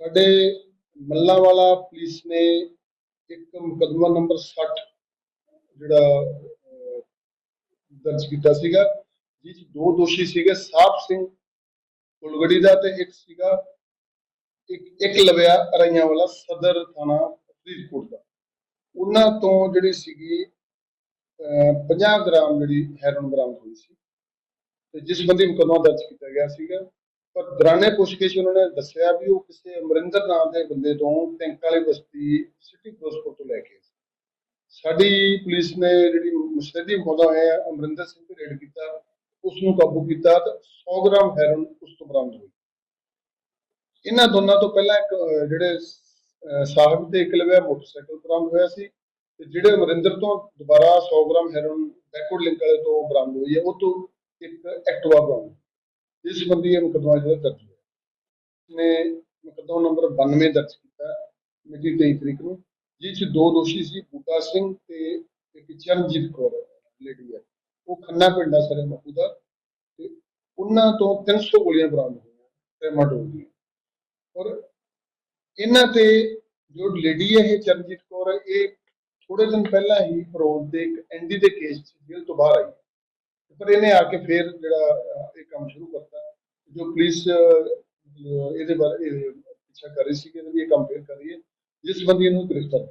ਸਾਡੇ ਮੱਲਾਂਵਾਲਾ ਪੁਲਿਸ ਨੇ ਇੱਕ ਮੁਕੱਦਮਾ ਨੰਬਰ 60 ਜਿਹੜਾ ਦਰਜ ਕੀਤਾ ਸੀਗਾ ਜਿਸ ਦੋ ਦੋਸ਼ੀ ਸੀਗੇ ਸਾਹਿਬ ਸਿੰਘ ਕੁਲਗੜੀ ਦਾ ਤੇ ਇੱਕ ਸੀਗਾ ਇੱਕ ਇੱਕ ਲਵਿਆ ਅਰਈਆਂ ਵਾਲਾ ਸਦਰ ਥਾਣਾ ਫਰੀਦਕੋਟ ਦਾ। ਉਹਨਾਂ ਤੋਂ ਜਿਹੜੀ ਸੀਗੀ ਅਹ, 50 ਗ੍ਰਾਮ ਜਿਹੜੀ ਹੈਰੋਨ ਬਰਾਮਦ ਹੋਈ ਸੀ। ਤੇ ਜਿਸ ਬੰਦੀ ਮੁਕੱਦਮਾ ਦਰਜ ਕੀਤਾ ਗਿਆ ਸੀਗਾ ਪਰ ਦੌਰਾਨੇ ਪੁੱਛਗਿੱਛ ਉਹਨਾਂ ਨੇ ਦੱਸਿਆ ਵੀ ਉਹ ਕਿਸੇ ਅਮਰਿੰਦਰ ਨਾਮ ਦੇ ਬੰਦੇ ਤੋਂ ਟੈਂਕ ਵਾਲੀ ਬਸਤੀ, ਸਿਟੀ ਫਿਰੋਜ਼ਪੁਰ ਤੋਂ ਲੈ ਕੇ ਸਾਡੀ ਪੁਲਿਸ ਨੇ ਜਿਹੜੀ ਮੁਸ਼ਤਦੀ ਮੋਦਾ ਹੋਇਆ, ਅਮਰਿੰਦਰ ਸਿੰਘ ਤੇ ਰੇਡ ਕੀਤਾ ਉਸ ਨੂੰ ਕਾਬੂ ਕੀਤਾ ਤੇ 100 ਗ੍ਰਾਮ ਹੈਰੋਨ ਉਸ ਤੋਂ ਬਰਾਮਦ ਹੋਈ। ਇਹਨਾਂ ਦੋਨਾਂ ਤੋਂ ਪਹਿਲਾਂ ਇੱਕ ਜਿਹੜੇ ਸਾਹਿਬ ਤੇ ਇੱਕ ਮੋਟਰਸਾਈਕਲ ਬਰਾਮਦ ਹੋਇਆ ਸੀ ਤੇ ਜਿਹੜੇ ਅਮਰਿੰਦਰ ਤੋਂ ਦੁਬਾਰਾ 100 ਗ੍ਰਾਮ ਹੈਰੋਨ ਬੈਕਵਰਡ ਲਿੰਕ ਵਾਲੇ ਤੋਂ ਬਰਾਮਦ ਹੋਈ ਹੈ, ਉਹ ਤੋਂ ਇੱਕ ਐਕਟਿਵਾ ਬਰਾਮਦ ਇਸ ਸੰਬੰਧੀ ਇਹ ਮੁਕੱਦਮਾ ਜਿਹੜਾ ਦਰਜ ਹੋਇਆ। ਨੇ ਮੁਕੱਦਮਾ ਨੰਬਰ 92 ਦਰਜ ਕੀਤਾ ਮਿਤੀ 23 ਤਰੀਕ ਨੂੰ, ਜਿਸ 'ਚ ਦੋ ਦੋਸ਼ੀ ਸੀ, ਬੂਟਾ ਸਿੰਘ ਤੇ ਇੱਕ ਚਰਨਜੀਤ ਕੌਰ ਲੇਡੀ ਹੈ ਉਹ ਖੰਨਾ ਪਿੰਡ ਦਾ ਸਰੇ ਮਪੂ ਦਾ ਤੇ ਉਹਨਾਂ ਤੋਂ 300 ਗੋਲੀਆਂ ਬਰਾਮਦ ਹੋਈਆਂ ਟੈਮਾਟੋਲ ਦੀਆਂ। ਔਰ ਇਹਨਾਂ ਤੇ ਜੋ ਲੇਡੀ ਹੈ ਇਹ ਚਰਨਜੀਤ ਕੌਰ, ਇਹ ਥੋੜੇ ਦਿਨ ਪਹਿਲਾਂ ਹੀ ਫਰੋਜ਼ ਦੇ ਇੱਕ ਐਨਡੀ ਦੇ ਕੇਸ 'ਚ ਜੇਲ੍ਹ ਤੋਂ ਬਾਹਰ ਆਈ। ਪਰ ਇਹਨੇ ਆ ਕੇ ਫਿਰ ਜਿਹੜਾ ਇਹ ਕੰਮ ਸ਼ੁਰੂ ਕਰਤਾ। ਜੋ ਪੁਲਿਸ ਇਹਦੇ ਬਾਰੇ, ਇਹ ਪਿੱਛਾ ਕਰ ਰਹੀ ਸੀ ਕਿ ਇਹਨੇ ਇਹ ਕੰਮ ਫਿਰ ਕਰੀਏ ਜਿਸ ਬੰਦੇ ਨੂੰ ਗ੍ਰਿਫਤਾਰ